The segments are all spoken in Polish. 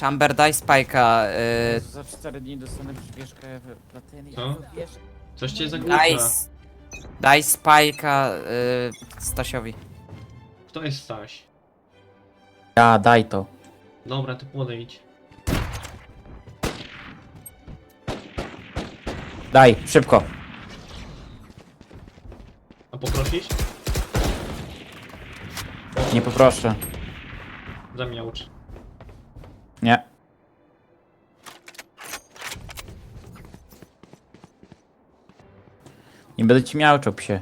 Chamber, daj spajka. Y, Za 4 dni dostanę przywieszkę platyny. Co? Wiesz, Coś cię zagłusza. daj, s- daj spajka y, Stasiowi. Kto jest Staś? Ja, daj to. Dobra, to podejdź. Daj, szybko. A poprosisz? Nie poproszę. Zamiałcz. Nie. Nie będę ci miałczał, psie.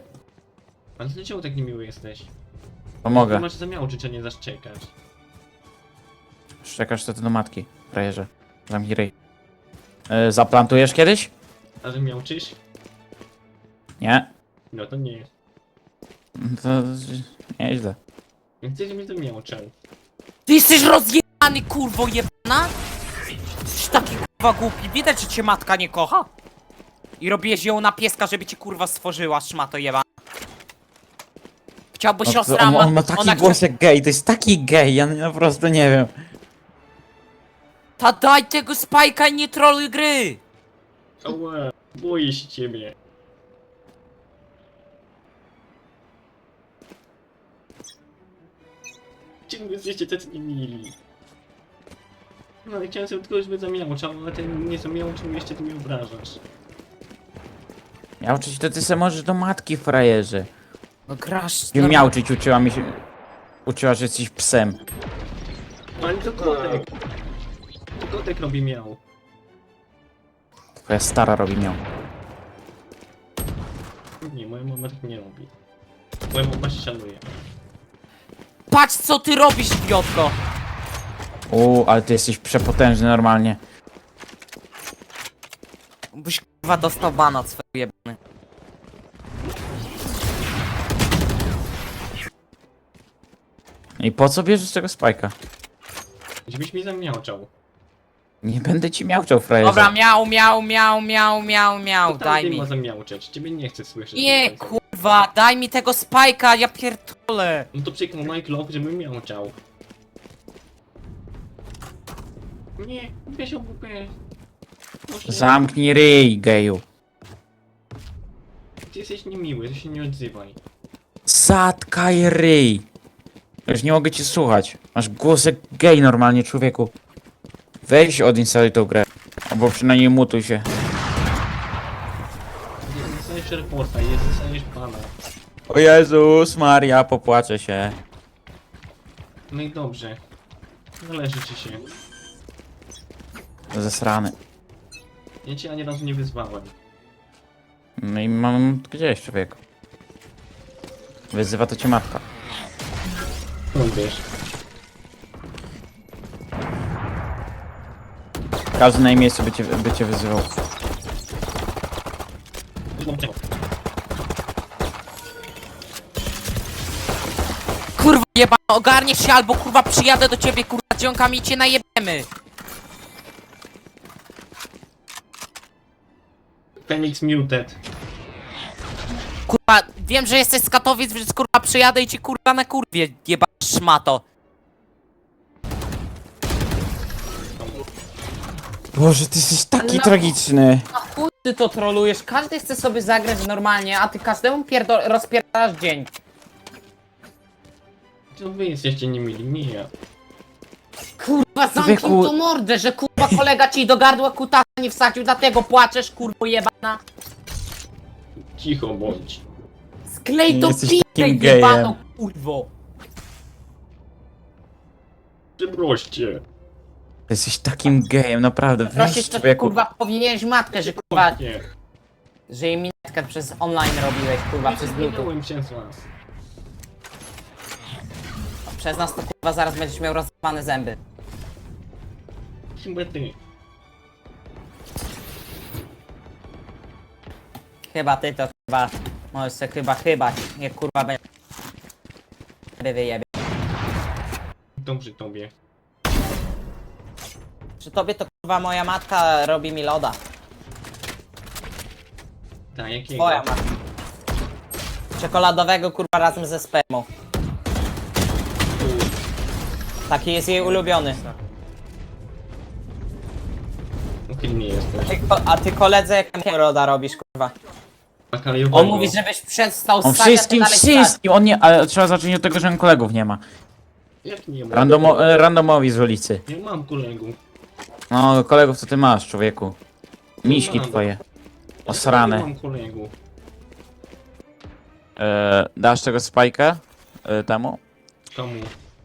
Ale dlaczego tak niemiły jesteś? Pomogę. Ty masz zamiałczyć, a nie zaszczekać. Szczekasz to ty do matki, frajerze. Zamknij ryj. Yy, zaplantujesz kiedyś? A że miałczysz? Nie. No to nie. To nieźle. Nie chcę, żebyś zamiałczał. Ty jesteś rozjebany, kurwo Jesteś taki kurwa głupi. Widać, że cię matka nie kocha. I robiłeś ją na pieska, żeby cię kurwa stworzyła, szmato jebana. Chciałby No to siostra, on, ma- on ma taki ona głos chcia... jak gej, to jest taki gej, ja po prostu nie wiem. Ta daj tego spajka i nie troluj gry! Ała, boję się ciebie. Czemu jesteście tacy niemili? No ale chciałem sobie tylko, żeby zamiałczał, ale ten nie zamiałczył, jeszcze ty mnie obrażasz. Miałczyć to ty se możesz do matki, frajerze. No grasz... Nie miałczyć uczyła mi się... Uczyła, że jesteś psem. Ale to kotek. To kotek robi miał. Twoja stara robi miał. Nie, moja mama tak nie robi. Moja mama się szanuje. Patrz co ty robisz, idiotko! Uuu, ale ty jesteś przepotężny normalnie. Byś kurwa dostał bana swego jebany. I po co bierzesz tego spajka? Żebyś mi zamiałczał. Nie będę ci miałczał, frajerze. Dobra, miał, miał, miał, miał, miał, miał, To daj mi. ma zamiałczeć, ciebie nie chcę słyszeć. Nie, do końca. kurwa, daj mi tego spajka, ja pierdolę. No to przyknął Mike Love, żebym miałczał. Nie, weź obupę. Proszę. Zamknij ryj, geju. Ty jesteś niemiły, to się nie odzywaj. Zatkaj ryj. Już nie mogę cię słuchać. Masz głos jak gej normalnie, człowieku. Weź odinstaluj tą grę. Albo przynajmniej mutuj się. Nie dostaniesz reporta, jest dostaniesz pana. O Jezus Maria, popłaczę się. No i dobrze. Należy ci się. Zesrany. Ja cię ani razu nie wyzwałem. No i mam gdzieś, człowieku. Wyzywa to cię matka. No wiesz. Każdy na jej miejscu by cię, by cię wyzywał. Kurwa jebana, ogarniesz się albo kurwa przyjadę do ciebie kurwa dzionkami i cię najebiemy. Phoenix Muted. Kurwa, wiem, że jesteś z Katowic, więc kurwa przyjadę i ci kurwa na kurwie jebana szmato. Boże, ty jesteś taki No. tragiczny. A chuj ty to trolujesz, każdy chce sobie zagrać normalnie, a ty każdemu pierdol rozpierdalasz dzień. To wy jesteście niemili, nie ja. Kurwa, zamknij Człowieku- tu mordę, że kurwa kolega ci do gardła kutasa nie wsadził, dlatego płaczesz, kurwo jebana. Cicho bądź. Sklej to Jesteś pizdę takim gejem. jebano, kurwo. Przeproście. Ty jesteś takim gejem, naprawdę. Prosisz, Weź, to człowieku. kurwa powinieneś matkę, że kurwa, Nie. że jej minetkę przez online robiłeś, kurwa, przez bluetooth. Minąłem się z was. Przez nas to kurwa zaraz będziesz miał rozwane zęby. Chyba ty. Chyba ty to kurwa, możesz se chyba chybać, nie kurwa będzie. wyjebie. Dobrze tobie. Przy tobie to kurwa moja matka robi mi loda. Tak, jakiego? Twoja matka. Czekoladowego kurwa razem ze spermą. Taki jest jej ulubiony. pilnie jesteś. Ty, ko- a ty koledze jak roda robisz, kurwa. Tak, ale On mówi, żebyś przestał On stać, wszystkim, wszystkim, on nie, ale trzeba zacząć od tego, że on kolegów nie ma. Jak nie mam? Randomo, e, randomowi z ulicy. Nie mam kolegów. No, kolegów to ty masz, człowieku. Miśki twoje. Ja Nie Osrane. mam kolegów. E, dasz tego spajka e, temu? Komu?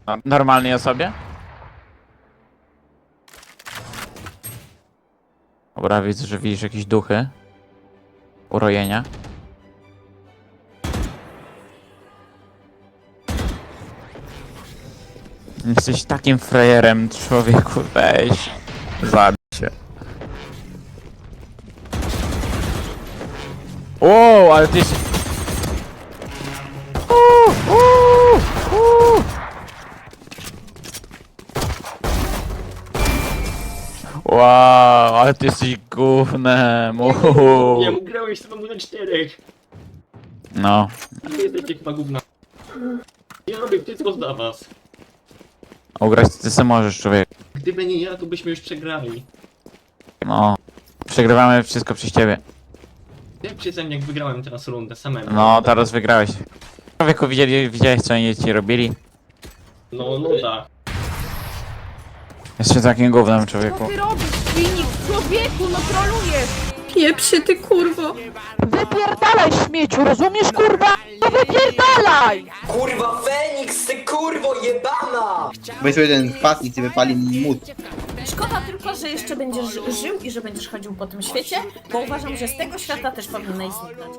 No, Normalnej osobie? Dobra, widzę, że widzisz jakieś duchy. Urojenia. Jesteś takim frajerem, człowieku, weź. Zabij się. O, ale ty się... Wow, ale ty jesteś gównem. uhu. Nie, grałeś z tobą na czterech. No, A wy jesteście chyba gówna. Ja robię wszystko dla was. ugrać ty se możesz, człowiek. Gdyby nie ja, to byśmy już przegrali. No, przegrywamy wszystko przez ciebie. Jak przyznam, jak wygrałem teraz rundę samemu. No, teraz wygrałeś. Człowieku, widzieli, widziałeś co oni ci robili? No, no tak. Jesteś takim gównem, człowieku. Co ty robisz, Finik? Człowieku, no trolujesz! Pieprzy ty kurwo! Wypierdalaj śmieciu, rozumiesz kurwa? No wypierdalaj! Kurwa Feniks, ty kurwo jebana! Weź sobie ten patnik i wypali mut. Szkoda tylko, że jeszcze będziesz żył i że będziesz chodził po tym świecie, bo uważam, że z tego świata też powinieneś zniknąć.